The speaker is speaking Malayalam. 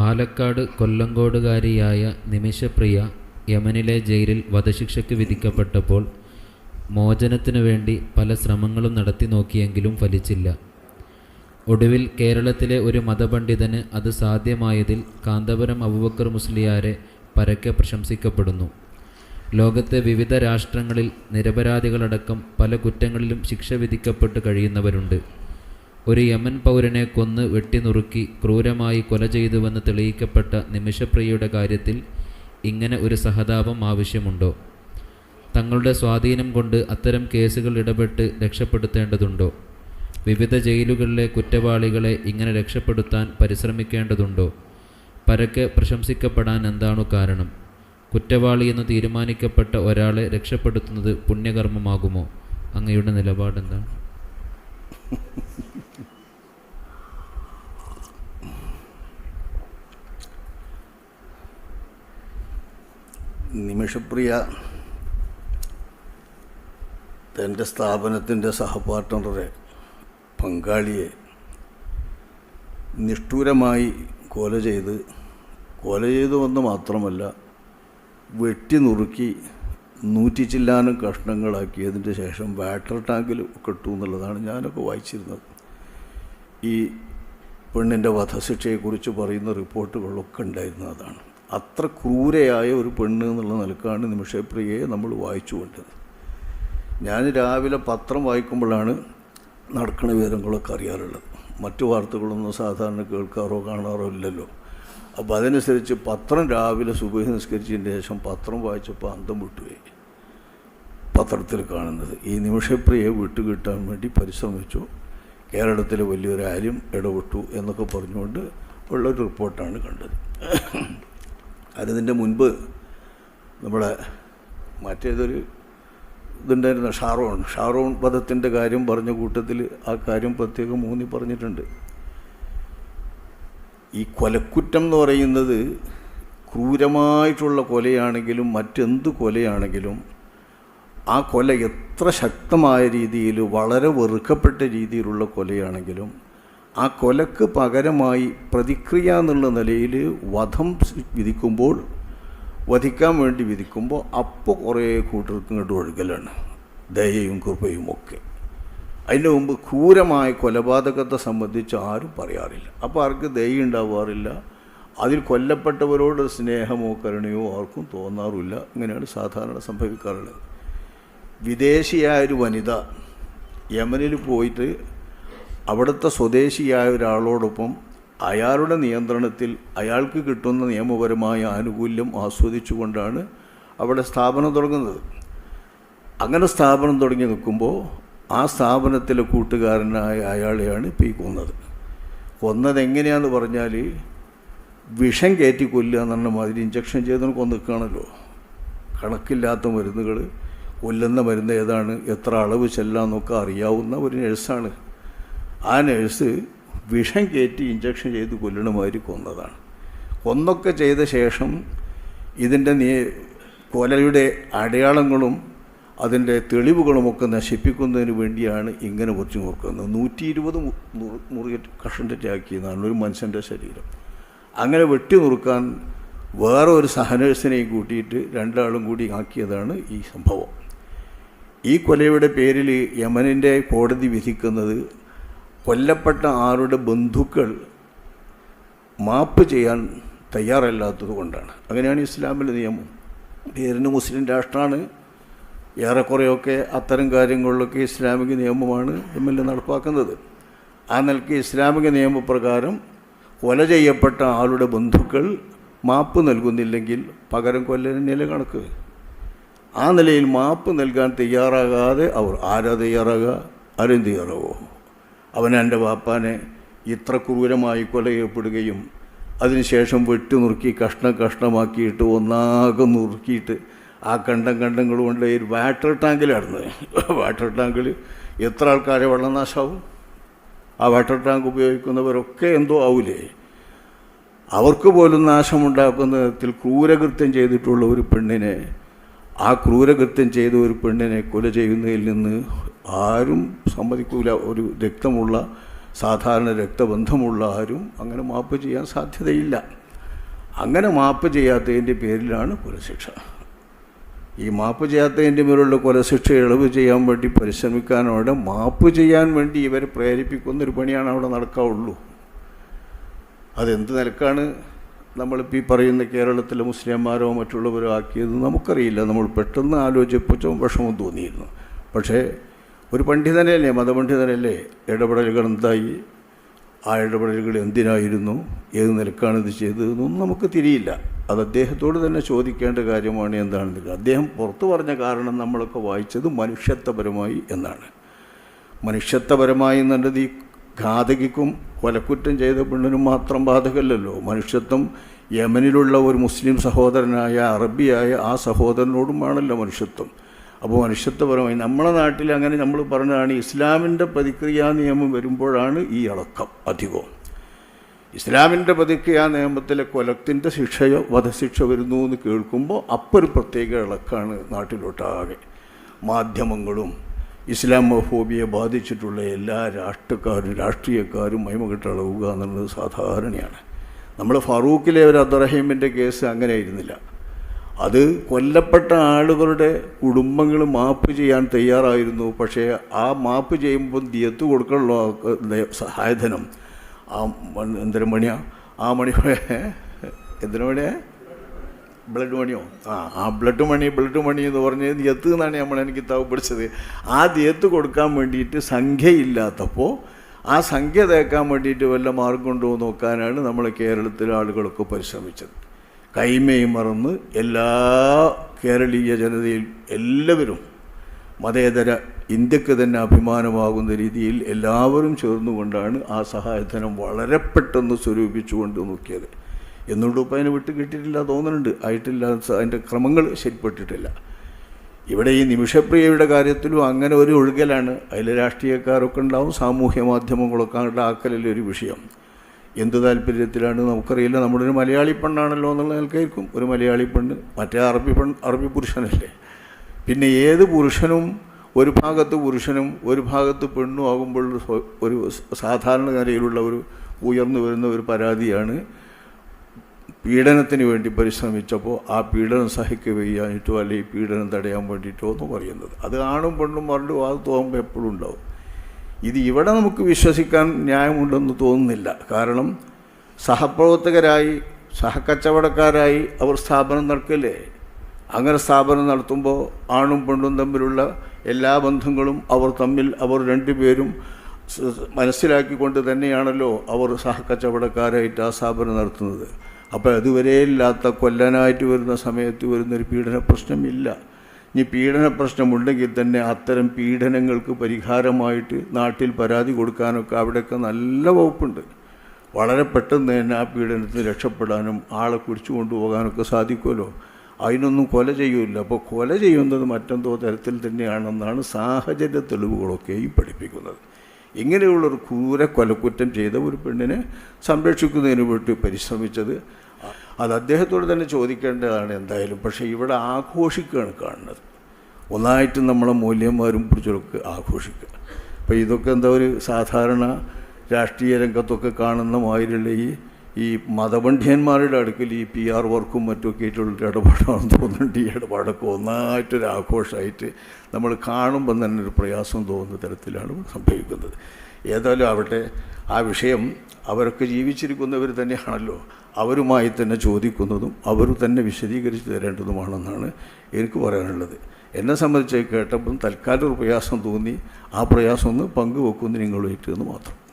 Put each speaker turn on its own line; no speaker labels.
പാലക്കാട് കൊല്ലങ്കോടുകാരിയായ നിമിഷപ്രിയ യമനിലെ ജയിലിൽ വധശിക്ഷയ്ക്ക് വിധിക്കപ്പെട്ടപ്പോൾ മോചനത്തിനു വേണ്ടി പല ശ്രമങ്ങളും നടത്തി നോക്കിയെങ്കിലും ഫലിച്ചില്ല. ഒടുവിൽ കേരളത്തിലെ ഒരു മതപണ്ഡിതന് അത് സാധ്യമായതിൽ കാന്തപുരം അബുബക്കർ മുസ്ലിയാരെ പരക്കെ പ്രശംസിക്കപ്പെടുന്നു. ലോകത്തെ വിവിധ രാഷ്ട്രങ്ങളിൽ നിരപരാധികളടക്കം പല കുറ്റങ്ങളിലും ശിക്ഷ വിധിക്കപ്പെട്ട് കഴിയുന്നവരുണ്ട്. ഒരു യമൻ പൗരനെ കൊന്ന് വെട്ടിനുറുക്കി ക്രൂരമായി കൊല ചെയ്തുവെന്ന് തെളിയിക്കപ്പെട്ട നിമിഷപ്രിയയുടെ കാര്യത്തിൽ ഇങ്ങനെ ഒരു സഹതാപം ആവശ്യമുണ്ടോ? തങ്ങളുടെ സ്വാധീനം കൊണ്ട് അത്തരം കേസുകൾ ഇടപെട്ട് രക്ഷപ്പെടുത്തേണ്ടതുണ്ടോ? വിവിധ ജയിലുകളിലെ കുറ്റവാളികളെ ഇങ്ങനെ രക്ഷപ്പെടുത്താൻ പരിശ്രമിക്കേണ്ടതുണ്ടോ? പരക്കെ പ്രശംസിക്കപ്പെടാൻ എന്താണു കാരണം? കുറ്റവാളി എന്ന് തീരുമാനിക്കപ്പെട്ട ഒരാളെ രക്ഷപ്പെടുത്തുന്നത് പുണ്യകർമ്മമാകുമോ? അങ്ങയുടെ നിലപാടെന്താണ്?
നിമിഷപ്രിയ തന്റെ സ്ഥാപനത്തിന്റെ സഹപാർട്ണറെ പങ്കാളിയെ നിഷ്ഠൂരമായി കൊല ചെയ്ത് കൊല ചെയ്തു ചെയ്തുവെന്ന് മാത്രമല്ല വെട്ടി നുറുക്കി നൂറ്റി ചില്ലാനും കഷ്ണങ്ങളാക്കിയതിന്റെ ശേഷം വാട്ടർ ടാങ്കിൽ കെട്ടു എന്നുള്ളതാണ് ഞാനൊക്കെ വായിച്ചിരുന്നത്. ഈ പെണ്ണിന്റെ വധശിക്ഷയെക്കുറിച്ച് പറയുന്ന റിപ്പോർട്ടുകളൊക്കെ ഉണ്ടായിരുന്നു അതാണ്. അത്ര ക്രൂരയായ ഒരു പെണ്ണ് എന്നുള്ള നിലക്കാണ് നിമിഷപ്രിയയെ നമ്മൾ വായിച്ചു കൊണ്ടത്. ഞാൻ രാവിലെ പത്രം വായിക്കുമ്പോഴാണ് നടക്കുന്ന വിവരങ്ങളൊക്കെ അറിയാറുള്ളത്. മറ്റു വാർത്തകളൊന്നും സാധാരണ കേൾക്കാറോ കാണാറോ ഇല്ലല്ലോ. അപ്പോൾ അതനുസരിച്ച് പത്രം രാവിലെ സുബഹി നിസ്കരിച്ചതിന് ശേഷം പത്രം വായിച്ചപ്പോൾ അന്തം വിട്ടുപോയി പത്രത്തിൽ കാണുന്നത്. ഈ നിമിഷപ്രിയെ വിട്ടുകിട്ടാൻ വേണ്ടി പരിശ്രമിച്ചു. കേരളത്തിലെ വലിയൊരു ആര്യം ഇടപെട്ടു എന്നൊക്കെ പറഞ്ഞുകൊണ്ട് ഉള്ളൊരു റിപ്പോർട്ടാണ് കണ്ടത്. അതിന്റെ മുൻപ് നമ്മളെ മറ്റേതൊരു ഇതുണ്ടായിരുന്നു ഷാറോൺ. ഷാറോൺ പദത്തിന്റെ കാര്യം പറഞ്ഞ കൂട്ടത്തിൽ ആ കാര്യം പ്രത്യേകം മൂന്നി പറഞ്ഞിട്ടുണ്ട്. ഈ കൊലക്കുറ്റം എന്ന് പറയുന്നത് ക്രൂരമായിട്ടുള്ള കൊലയാണെങ്കിലും മറ്റെന്ത് കൊലയാണെങ്കിലും ആ കൊല എത്ര ശക്തമായ രീതിയിൽ വളരെ വെറുക്കപ്പെട്ട രീതിയിലുള്ള കൊലയാണെങ്കിലും ആ കൊലക്ക് പകരമായി പ്രതിക്രിയ എന്നുള്ള നിലയിൽ വധം വിധിക്കുമ്പോൾ വധിക്കാൻ വേണ്ടി വിധിക്കുമ്പോൾ അപ്പോൾ കുറേ കൂട്ടർക്ക് ഇങ്ങോട്ട് ഒഴുകലാണ്. ദയയും കൃപയും ഒക്കെ. അതിന്റെ മുമ്പ് ക്രൂരമായ കൊലപാതകത്തെ സംബന്ധിച്ച് ആരും പറയാറില്ല. അപ്പോൾ ആർക്ക് ദയ ഉണ്ടാവാറില്ല? അതിൽ കൊല്ലപ്പെട്ടവരോട് സ്നേഹമോ കരുണയോ ആർക്കും തോന്നാറില്ല. ഇങ്ങനെയാണ് സാധാരണ സംഭവിക്കാറുള്ളത്. വിദേശിയായ ഒരു വനിത യമനിൽ പോയിട്ട് അവിടുത്തെ സ്വദേശിയായ ഒരാളോടൊപ്പം അയാളുടെ നിയന്ത്രണത്തിൽ അയാൾക്ക് കിട്ടുന്ന നിയമപരമായ ആനുകൂല്യം ആസ്വദിച്ചുകൊണ്ടാണ് അവിടെ സ്ഥാപനം തുടങ്ങുന്നത്. അങ്ങനെ സ്ഥാപനം തുടങ്ങി നിൽക്കുമ്പോൾ ആ സ്ഥാപനത്തിലെ കൂട്ടുകാരനായ അയാളെയാണ് ഇപ്പോൾ ഈ കൊന്നത്. കൊന്നത് എങ്ങനെയാന്ന് പറഞ്ഞാൽ വിഷം കയറ്റി കൊല്ലുക എന്നുള്ള മാതിരി ഇഞ്ചക്ഷൻ ചെയ്ത് കൊന്നിക്കുകയാണല്ലോ കണക്കില്ലാത്ത മരുന്നുകൾ കൊല്ലുന്ന മരുന്ന് ഏതാണ്? എത്ര അളവ് ചെല്ലാന്നൊക്കെ അറിയാവുന്ന ഒരു നഴ്സാണ് ആ നേഴ്സ് വിഷം കയറ്റി ഇഞ്ചക്ഷൻ ചെയ്ത് കൊല്ലണമാതിരി കൊന്നതാണ്. കൊന്നൊക്കെ ചെയ്ത ശേഷം ഇതിന്റെ നീ കൊലയുടെ അടയാളങ്ങളും അതിന്റെ തെളിവുകളുമൊക്കെ നശിപ്പിക്കുന്നതിന് വേണ്ടിയാണ് ഇങ്ങനെ കുറച്ച് നോക്കുന്നത് നൂറ്റി ഇരുപത് മുറി കഷണ്ടറ്റാക്കിയതാണ് ഒരു മനുഷ്യന്റെ ശരീരം. അങ്ങനെ വെട്ടി നുറുക്കാൻ വേറെ ഒരു സഹനേഴ്സിനെയും കൂട്ടിയിട്ട് രണ്ടാളും കൂടി ആക്കിയതാണ് ഈ സംഭവം. ഈ കൊലയുടെ പേരിൽ യമനിന്റെ കോടതി വിധിക്കുന്നത് കൊല്ലപ്പെട്ട ആരുടെ ബന്ധുക്കൾ മാപ്പ് ചെയ്യാൻ തയ്യാറല്ലാത്തത് കൊണ്ടാണ്. അങ്ങനെയാണ് ഇസ്ലാമിലെ നിയമം. പേരിന് മുസ്ലിം രാഷ്ട്രമാണ് ഏറെക്കുറെയൊക്കെ അത്തരം കാര്യങ്ങളിലൊക്കെ ഇസ്ലാമിക നിയമമാണ് എം എൽ എ നടപ്പാക്കുന്നത്. ആ നിലയ്ക്ക് ഇസ്ലാമിക നിയമപ്രകാരം കൊല ചെയ്യപ്പെട്ട ആളുടെ ബന്ധുക്കൾ മാപ്പ് നൽകുന്നില്ലെങ്കിൽ പകരം കൊല്ലന് നില കണക്ക്. ആ നിലയിൽ മാപ്പ് നൽകാൻ തയ്യാറാകാതെ അവർ ആരാ തയ്യാറാകുക ആരും തയ്യാറാവോ? അവൻ എന്റെ വാപ്പാനെ ഇത്ര ക്രൂരമായി കൊല ചെയ്യപ്പെടുകയും അതിനുശേഷം വെട്ടി നുറുക്കി കഷ്ണം കഷ്ണമാക്കിയിട്ട് ഒന്നാകെ നുറുക്കിയിട്ട് ആ കണ്ടം കണ്ടങ്ങൾ കൊണ്ട് ഒരു വാട്ടർ ടാങ്കിലായിരുന്നു. വാട്ടർ ടാങ്കിൽ എത്ര ആൾക്കാരെ വെള്ളം നാശമാവും? ആ വാട്ടർ ടാങ്ക് ഉപയോഗിക്കുന്നവരൊക്കെ എന്തോ ആവില്ലേ അവർക്ക് പോലും നാശമുണ്ടാക്കുന്ന വിധത്തിൽ ക്രൂരകൃത്യം ചെയ്തിട്ടുള്ള ഒരു പെണ്ണിനെ ആ ക്രൂരകൃത്യം ചെയ്ത ഒരു പെണ്ണിനെ കൊല ചെയ്യുന്നതിൽ നിന്ന് ആരും സമ്മതിക്കൂല. ഒരു രക്തമുള്ള സാധാരണ രക്തബന്ധമുള്ള ആരും അങ്ങനെ മാപ്പ് ചെയ്യാൻ സാധ്യതയില്ല. അങ്ങനെ മാപ്പ് ചെയ്യാത്തതിന്റെ പേരിലാണ് കൊലശിക്ഷ. ഈ മാപ്പ് ചെയ്യാത്തതിന്റെ മേലുള്ള കൊലശിക്ഷ ഇളവ് ചെയ്യാൻ വേണ്ടി പരിശ്രമിക്കാനവിടെ മാപ്പ് ചെയ്യാൻ വേണ്ടി ഇവരെ പ്രേരിപ്പിക്കുന്ന ഒരു പണിയാണ് അവിടെ നടക്കാവുള്ളൂ. അതെന്ത് നിലക്കാണ് നമ്മളിപ്പോൾ ഈ പറയുന്ന കേരളത്തിലെ മുസ്ലിംമാരോ മറ്റുള്ളവരോ ആക്കിയത് നമുക്കറിയില്ല. നമ്മൾ പെട്ടെന്ന് ആലോചിച്ചപ്പോൾ വിഷമം തോന്നിയിരുന്നു. പക്ഷേ ഒരു പണ്ഡിതനല്ലേ മതപണ്ഡിതനല്ലേ? ഇടപെടലുകൾ എന്തായി? ആ ഇടപെടലുകൾ എന്തിനായിരുന്നു? ഏത് നിലക്കാണ് ഇത് ചെയ്തതെന്നൊന്നും നമുക്ക് തിരിയില്ല. അത് അദ്ദേഹത്തോട് തന്നെ ചോദിക്കേണ്ട കാര്യമാണ് എന്താണെന്ന് അദ്ദേഹം പുറത്തു പറഞ്ഞ കാരണം നമ്മളൊക്കെ വായിച്ചത് മനുഷ്യത്വപരമായി എന്നാണ്. മനുഷ്യത്വപരമായി എന്നുള്ളത് ഈ ഘാതകിക്കും കൊലക്കുറ്റം ചെയ്ത പെണ്ണിനും മാത്രം ബാധകമല്ലല്ലോ. മനുഷ്യത്വം യമനിലുള്ള ഒരു മുസ്ലിം സഹോദരനായ അറബിയായ ആ സഹോദരനോടുമാണല്ലോ മനുഷ്യത്വം. അപ്പോൾ മനുഷ്യത്വപരമായി നമ്മുടെ നാട്ടിൽ അങ്ങനെ നമ്മൾ പറഞ്ഞതാണ് ഇസ്ലാമിന്റെ പ്രതിക്രിയാ നിയമം വരുമ്പോഴാണ് ഈ ഇളക്കം അധികവും. ഇസ്ലാമിന്റെ പ്രതിക്രിയാ നിയമത്തിലെ കൊലത്തിന്റെ ശിക്ഷയോ വധശിക്ഷ വരുന്നു എന്ന് കേൾക്കുമ്പോൾ അപ്പോൾ ഒരു പ്രത്യേക ഇളക്കാണ് നാട്ടിലൊട്ടാകെ. മാധ്യമങ്ങളും ഇസ്ലാമോഫോബിയെ ബാധിച്ചിട്ടുള്ള എല്ലാ രാഷ്ട്രീയക്കാരും രാഷ്ട്രീയക്കാരും മൈമകെട്ടളവുക എന്നുള്ളത് സാധാരണയാണ്. നമ്മൾ ഫറൂഖിലെ ഒരു അബ്ദുറഹീമിന്റെ കേസ് അങ്ങനെ ആയിരുന്നില്ല അത് കൊല്ലപ്പെട്ട ആളുകളുടെ കുടുംബങ്ങൾ മാപ്പ് ചെയ്യാൻ തയ്യാറായിരുന്നു. പക്ഷേ ആ മാപ്പ് ചെയ്യുമ്പോൾ ദിയത്ത് കൊടുക്കാനുള്ള സഹായധനം. ആ എന്തൊരു മണിയാ? ആ മണി എന്തിനു മണിയാ? ബ്ലഡ് മണിയോ? ആ ആ ബ്ലഡ് മണി ബ്ലഡ് മണി എന്ന് പറഞ്ഞ് ദിയത്ത് എന്നാണ് നമ്മൾ എനിക്ക് താവ് പിടിച്ചത് ആ ദിയത്ത് കൊടുക്കാൻ വേണ്ടിയിട്ട് സംഖ്യയില്ലാത്തപ്പോൾ ആ സംഖ്യ തേക്കാൻ വേണ്ടിയിട്ട് വല്ല മാർഗം ഉണ്ടോ നോക്കാനാണ് നമ്മൾ കേരളത്തിലെ ആളുകളൊക്കെ പരിശ്രമിച്ചത്. കൈമയും മറന്ന് എല്ലാ കേരളീയ ജനതയിൽ എല്ലാവരും മതേതര ഇന്ത്യയ്ക്ക് തന്നെ അഭിമാനമാകുന്ന രീതിയിൽ എല്ലാവരും ചേർന്നുകൊണ്ടാണ് ആ സഹായധനം വളരെ പെട്ടെന്ന് സ്വരൂപിച്ചുകൊണ്ട് നോക്കിയത്. എന്നുകൊണ്ട് ഇപ്പം അതിനെ വിട്ട് കിട്ടിയിട്ടില്ല തോന്നുന്നുണ്ട്. ആയിട്ടില്ല അതിന്റെ ക്രമങ്ങൾ ശരിപ്പെട്ടിട്ടില്ല. ഇവിടെ ഈ നിമിഷപ്രിയയുടെ കാര്യത്തിലും അങ്ങനെ ഒരു ഒഴുകലാണ്. അതിൽ രാഷ്ട്രീയക്കാരൊക്കെ ഉണ്ടാവും സാമൂഹ്യ മാധ്യമങ്ങളൊക്കെ ആക്കലല്ലേ ഒരു വിഷയം. എന്ത് താല്പര്യത്തിലാണ് നമുക്കറിയില്ല. നമ്മുടെ ഒരു മലയാളി പെണ്ണാണല്ലോ എന്നുള്ള നിലക്കായിരിക്കും. ഒരു മലയാളി പെണ്ണ് മറ്റേ അറബി പെൺ അറബി പുരുഷനല്ലേ? പിന്നെ ഏത് പുരുഷനും ഒരു ഭാഗത്ത് പുരുഷനും ഒരു ഭാഗത്ത് പെണ്ണും ആകുമ്പോൾ ഒരു സാധാരണ നിലയിലുള്ള ഒരു ഉയർന്നു വരുന്ന ഒരു പരാതിയാണ് പീഡനത്തിന് വേണ്ടി പരിശ്രമിച്ചപ്പോൾ ആ പീഡനം സഹിക്കുക വയ്യാഞ്ഞിട്ടോ അല്ലെങ്കിൽ പീഡനം തടയാൻ വേണ്ടിയിട്ടോ എന്ന് പറയുന്നത്. അത് ആണും പെണ്ണും മറണ്ടും അത് തോന്നുമ്പോൾ എപ്പോഴും ഉണ്ടാവും. ഇത് ഇവിടെ നമുക്ക് വിശ്വസിക്കാൻ ന്യായമുണ്ടെന്ന് തോന്നുന്നില്ല. കാരണം സഹപ്രവർത്തകരായി സഹക്കച്ചവടക്കാരായി അവർ സ്ഥാപനം നടക്കില്ലേ? അങ്ങനെ സ്ഥാപനം നടത്തുമ്പോൾ ആണും പെണ്ണും തമ്മിലുള്ള എല്ലാ ബന്ധങ്ങളും അവർ തമ്മിൽ അവർ രണ്ടുപേരും മനസ്സിലാക്കിക്കൊണ്ട് തന്നെയാണല്ലോ അവർ സഹക്കച്ചവടക്കാരായിട്ട് ആ സ്ഥാപനം നടത്തുന്നത്. അപ്പോൾ അതുവരെ ഇല്ലാത്ത കൊല്ലനായിട്ട് വരുന്ന സമയത്ത് വരുന്നൊരു പീഡന പ്രശ്നമില്ല ഇനി പീഡന പ്രശ്നമുണ്ടെങ്കിൽ തന്നെ അത്തരം പീഡനങ്ങൾക്ക് പരിഹാരമായിട്ട് നാട്ടിൽ പരാതി കൊടുക്കാനൊക്കെ അവിടെയൊക്കെ നല്ല വകുപ്പുണ്ട്. വളരെ പെട്ടെന്ന് തന്നെ ആ പീഡനത്തിൽ രക്ഷപ്പെടാനും ആളെ കുടിച്ചു കൊണ്ടുപോകാനൊക്കെ സാധിക്കുമല്ലോ. അതിനൊന്നും കൊല ചെയ്യൂല അപ്പോൾ കൊല ചെയ്യുന്നത് മറ്റെന്തോ തരത്തിൽ തന്നെയാണെന്നാണ് സാഹചര്യ തെളിവുകളൊക്കെ ഈ പഠിപ്പിക്കുന്നത്. ഇങ്ങനെയുള്ളൊരു ക്രൂര കൊലക്കുറ്റം ചെയ്ത ഒരു പെണ്ണിനെ സംരക്ഷിക്കുന്നതിന് വേണ്ടി പരിശ്രമിച്ചത് അത് അദ്ദേഹത്തോട് തന്നെ ചോദിക്കേണ്ടതാണ് എന്തായാലും. പക്ഷേ ഇവിടെ ആഘോഷിക്കുകയാണ് കാണുന്നത്. ഒന്നായിട്ട് നമ്മളെ മൂല്യന്മാരും പിടിച്ചൊക്കെ ആഘോഷിക്കുക. അപ്പോൾ ഇതൊക്കെ എന്താ ഒരു സാധാരണ രാഷ്ട്രീയ രംഗത്തൊക്കെ കാണുന്ന മാതിരിയുള്ള ഈ ഈ മതപണ്ഡിയന്മാരുടെ അടുക്കൽ ഈ പി ആർ വർക്കും മറ്റുമൊക്കെ ആയിട്ടുള്ള ഇടപാടാണെന്ന് തോന്നുന്നുണ്ട്. ഈ ഇടപാടൊക്കെ ഒന്നായിട്ടൊരു ആഘോഷമായിട്ട് നമ്മൾ കാണുമ്പം തന്നെ ഒരു പ്രയാസം തോന്നുന്ന തരത്തിലാണ് സംഭവിക്കുന്നത്. ഏതായാലും ആവട്ടെ ആ വിഷയം അവരൊക്കെ ജീവിച്ചിരിക്കുന്നവർ തന്നെയാണല്ലോ. അവരുമായി തന്നെ ചോദിക്കുന്നതും അവർ തന്നെ വിശദീകരിച്ച് തരേണ്ടതുമാണെന്നാണ് എനിക്ക് പറയാനുള്ളത്. എന്നെ സംബന്ധിച്ച് കേട്ടപ്പം തൽക്കാലം ഒരു പ്രയാസം തോന്നി. ആ പ്രയാസം ഒന്ന് പങ്കുവെക്കുന്നു നിങ്ങളുമായിട്ട് എന്ന് മാത്രം.